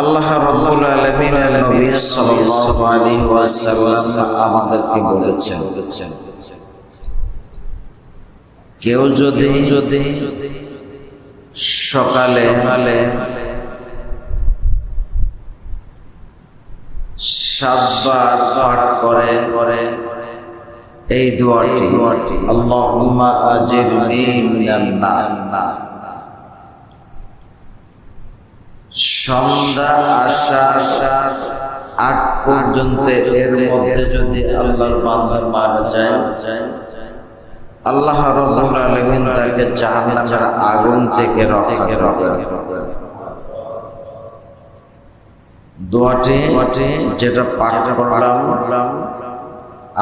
আল্লাহ কেউ যদি যদি সকালে সাতবার পাঠ করে করে এই দোয়াটি দোয়াটি, আল্লাহুম্মা আজিরনি মিনান নার। সন্ধ্যা আসার আগ পর্যন্ত এর মধ্যে যদি আল্লাহর বান্দা মারা যায়, আল্লাহ রাব্বুল আলামিন তাকে জাহান্নামের আগুন থেকে রক্ষা করবে দোয়াটি যেটা পাঠ করলাম,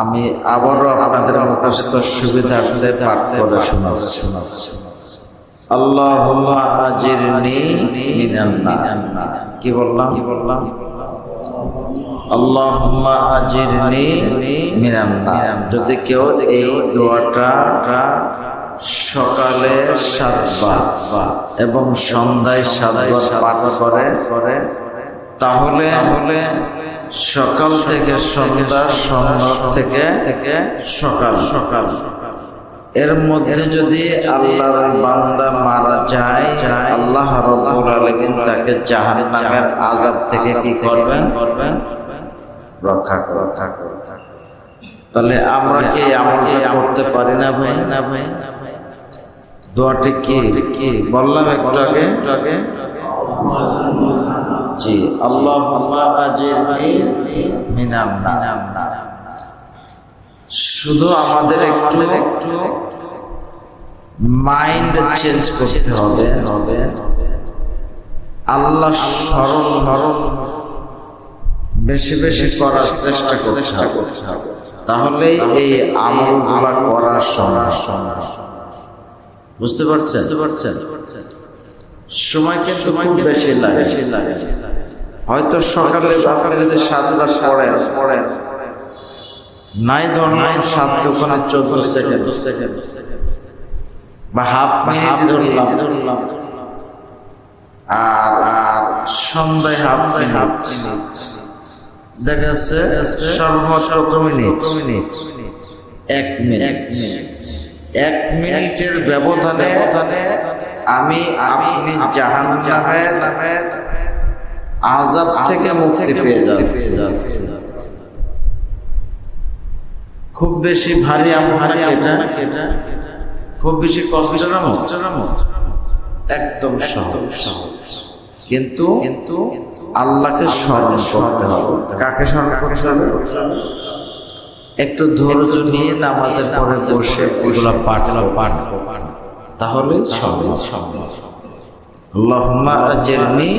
আমি আবারও আপনাদের মুখস্থ সুবিধার্থে পাঠ করে শোনাচ্ছি। আল্লাহুম্মা আজিরনি মিনান কি বললাম? কি বললাম যদি কেউ এই দোয়াটা সকালে সাতবার এবং সন্ধ্যায় পাঠ করে করে তাহলে তাহলে সকাল থেকে সন্ধ্যা সন্ধ্যা থেকে থেকে সকাল সকাল। এর মধ্যে যদি আল্লাহর বান্দা মারা যায় আল্লাহ রাব্বুল আলামিন তাকে জাহান্নামের আযাব থেকে কি করবেন? করবেন? রক্ষা রক্ষা রক্ষা তাহলে আমরা কি আমলটা করতে পারি না ভাই? না ভাই? দোয়াটি কি? কি? বললাম একটু আগে। আগে। জি আল্লাহুম্মা আজিরনি মিনান নার শুধু আমাদের একটু একটু মাইন্ড চেঞ্জ করতে হবে। হবে আল্লাহ স্মরণ স্মরণ বেশি বেশি করার চেষ্টা করতে হবে। তাহলেই এই আমলগুলা করার সময় সময় বুঝতে পারছেন? বুঝতে পারছেন সময় কিন্তু খুব বেশি লাগে। বেশি লাগে। হয়তো সকালে সকালে যদি সাতবার পড়ে পড়ে নাই ধর সাত দোকানে চোদ্দ সেকেন্ড। সেকেন্ড। বা হাফ মিনিট ধরলাম। আর আর সন্ধ্যায় হাফ মিনিট। দেখা যাচ্ছে সর্বোচ্চ কত মিনিট। মিনিট। এক মিনিট। এক মিনিট। এক মিনিটের ব্যবধানে আমি আপনি জাহান নামের আজাব থেকে মুক্তি পেয়ে যাচ্ছি। খুব বেশি ভারী ভারী এটা খুব বেশি কষ্টের একদম সহজ। কিন্তু কিন্তু আল্লাহকে স্মরণ করতে হবে। কাকে স্মরণ করতে হবে? একটু ধৈর্য নিয়ে নামাজের পরে বসে ওইগুলো পাঠ পাঠ তাহলে সবই সম্ভব। সম্ভব। আল্লাহুম্মা আজিরনি।